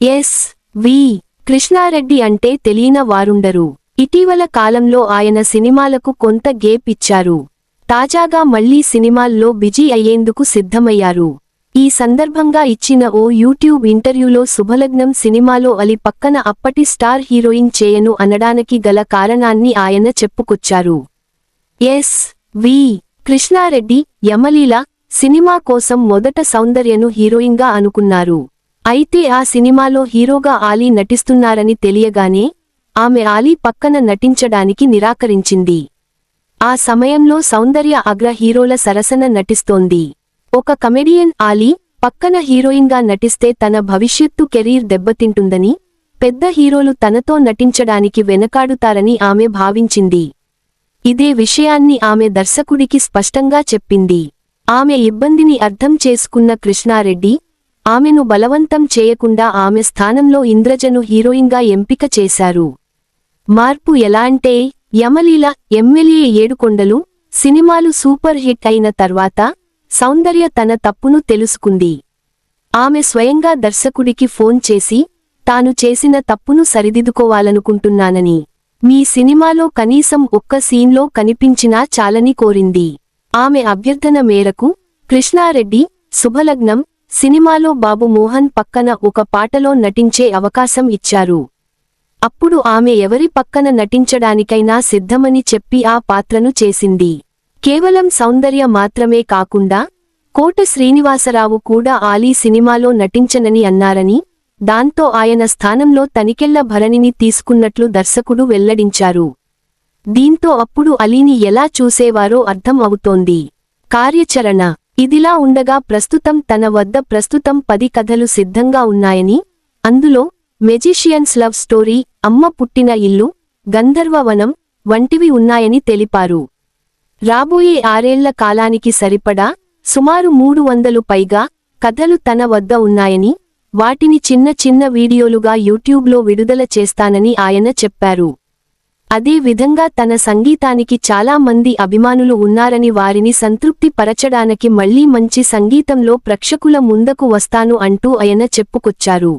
Yes V Krishna Reddy అంటే తెలియన వారుండరు. ఇటీవల కాలంలో ఆయన సినిమాలకు కొంత గేప్ ఇచ్చారు. తాజాగా మళ్ళీ సినిమాల్లో బిజీ అయ్యేందుకు సిద్ధమయ్యారు. ఈ సందర్భంగా ఇచ్చిన ఓ యూట్యూబ్ ఇంటర్వ్యూలో శుభలగ్నం సినిమాలో అలి పక్కన అప్పటి స్టార్ హీరోయిన్ చేయను అనడానికి గల కారణాన్ని ఆయన చెప్పుకొచ్చారు. S V Krishna Reddy Yamaleela cinema కోసం మొదట సౌందర్యను హీరోయిన్గా అనుకున్నారు. అయితే ఆ సినిమాలో హీరోగా ఆలీ నటిస్తున్నారని తెలియగానే ఆమె ఆలీ పక్కన నటించడానికి నిరాకరించింది. ఆ సమయంలో సౌందర్య అగ్ర హీరోల సరసన నటిస్తోంది. ఒక కమెడియన్ ఆలీ పక్కన హీరోయిన్గా నటిస్తే తన భవిష్యత్తు కెరీర్ దెబ్బతింటుందని పెద్ద హీరోలు తనతో నటించడానికి వెనకాడుతారని ఆమె భావించింది. ఇదే విషయాన్ని ఆమె దర్శకుడికి స్పష్టంగా చెప్పింది. ఆమె ఇబ్బందిని అర్థం చేసుకున్న కృష్ణారెడ్డి ఆమెను బలవంతం చేయకుండా ఆమె స్థానంలో ఇంద్రజను హీరోయిన్గా ఎంపిక చేశారు. మార్పు ఎలా అంటే యమలీల ఎమ్మెల్యే ఏడుకొండలు సినిమాలు సూపర్ హిట్ అయిన తర్వాత సౌందర్య తన తప్పును తెలుసుకుంది. ఆమె స్వయంగా దర్శకుడికి ఫోన్ చేసి తాను చేసిన తప్పును సరిదిద్దుకోవాలనుకుంటున్నానని మీ సినిమాలో కనీసం ఒక్క సీన్లో కనిపించినా చాలని కోరింది. ఆమె అభ్యర్థన మేరకు కృష్ణారెడ్డి శుభలగ్నం సినిమాలో బాబు మోహన్ పక్కన ఒక పాటలో నటించే అవకాశం ఇచ్చారు. అప్పుడు ఆమె ఎవరి పక్కన నటించడానికైనా సిద్ధమని చెప్పి ఆ పాత్రను చేసింది. కేవలం సౌందర్య మాత్రమే కాకుండా కోట శ్రీనివాసరావు కూడా ఆలీ సినిమాలో నటించనని అన్నారని దాంతో ఆయన స్థానంలో తనికెళ్ళ భరణిని తీసుకున్నట్లు దర్శకుడు వెల్లడించారు. దీంతో అప్పుడు అలీని ఎలా చూసేవారో అర్థం అవుతోంది. కార్యాచరణ ఇదిలా ఉండగా ప్రస్తుతం తన వద్ద ప్రస్తుతం పది కథలు సిద్ధంగా ఉన్నాయని అందులో మెజిషియన్స్ లవ్ స్టోరీ అమ్మ పుట్టిన ఇల్లు గంధర్వవనం వంటివి ఉన్నాయని తెలిపారు. రాబోయే ఆరేళ్ళ కాలానికి సరిపడా సుమారు మూడు వందలు పైగా కథలు తన వద్ద ఉన్నాయని వాటిని చిన్న చిన్న వీడియోలుగా యూట్యూబ్లో విడుదల చేస్తానని ఆయన చెప్పారు. అదే విధంగా తన సంగీతానికి చాలా మంది అభిమానులు ఉన్నారని వారిని సంతృప్తి పరచడానికి మళ్ళీ మంచి సంగీతంలో ప్రేక్షకుల ముందకు వస్తాను అంటూ ఆయన చెప్పుకొచ్చారు.